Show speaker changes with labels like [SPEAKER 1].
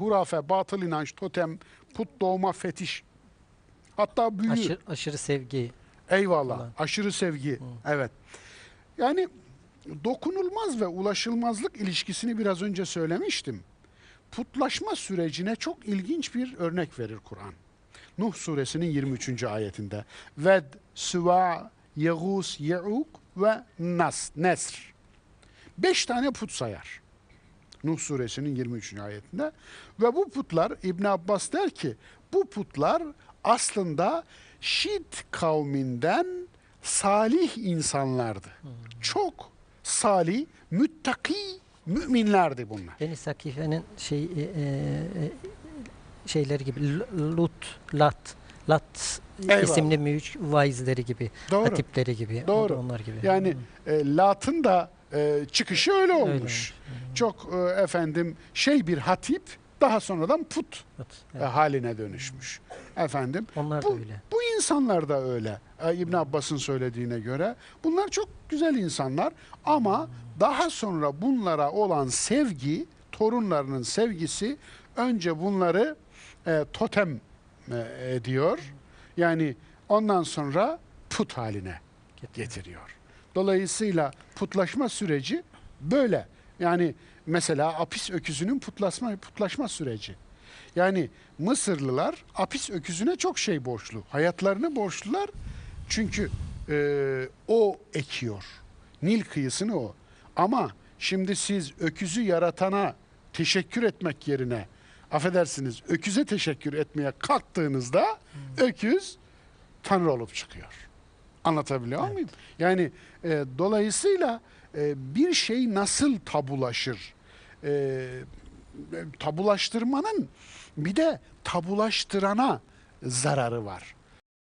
[SPEAKER 1] hurafe, batıl inanç, totem, put doğma, fetiş. Hatta büyü.
[SPEAKER 2] Aşırı, aşırı sevgi.
[SPEAKER 1] Eyvallah.
[SPEAKER 2] falan.
[SPEAKER 1] Aşırı sevgi. Evet. Yani dokunulmaz ve ulaşılmazlık ilişkisini biraz önce söylemiştim. Putlaşma sürecine çok ilginç bir örnek verir Kur'an. Nuh suresinin 23. ayetinde. Ved, Süva, Yeğus, Ye'uk ve Nas, Nesr. Beş tane put sayar. Nuh suresinin 23. ayetinde. Ve bu putlar İbn Abbas der ki bu putlar aslında Şit kavminden salih insanlardı. Çok salih, müttaki müminlerdi bunlar.
[SPEAKER 2] Beni Sakife'nin şey e, e, şeyleri gibi Lut, Lat, Lat
[SPEAKER 1] Eyvallah.
[SPEAKER 2] isimli müç vaizleri gibi,
[SPEAKER 1] Doğru.
[SPEAKER 2] hatipleri gibi,
[SPEAKER 1] Doğru.
[SPEAKER 2] onlar gibi.
[SPEAKER 1] Yani e, Lat'ın da e, çıkışı öyle olmuş.
[SPEAKER 2] olmuş.
[SPEAKER 1] Çok e, efendim şey bir hatip daha sonradan put
[SPEAKER 2] Evet,
[SPEAKER 1] e,
[SPEAKER 2] evet.
[SPEAKER 1] haline dönüşmüş. Efendim
[SPEAKER 2] Onlar da
[SPEAKER 1] bu,
[SPEAKER 2] öyle.
[SPEAKER 1] bu insanlar da öyle. E, İbn Abbas'ın söylediğine göre bunlar çok güzel insanlar ama daha sonra bunlara olan sevgi, torunlarının sevgisi önce bunları e, totem e, ediyor. Yani ondan sonra put haline getiriyor. Dolayısıyla putlaşma süreci böyle. Yani mesela apis öküzünün putlaşma putlaşma süreci. Yani Mısırlılar apis öküzüne çok şey borçlu. Hayatlarını borçlular. Çünkü e, o ekiyor. Nil kıyısını o. Ama şimdi siz öküzü yaratana teşekkür etmek yerine affedersiniz öküze teşekkür etmeye kalktığınızda öküz tanrı olup çıkıyor. Anlatabiliyor muyum? Yani e, dolayısıyla e, bir şey nasıl tabulaşır? E, e, tabulaştırmanın bir de tabulaştırana zararı var.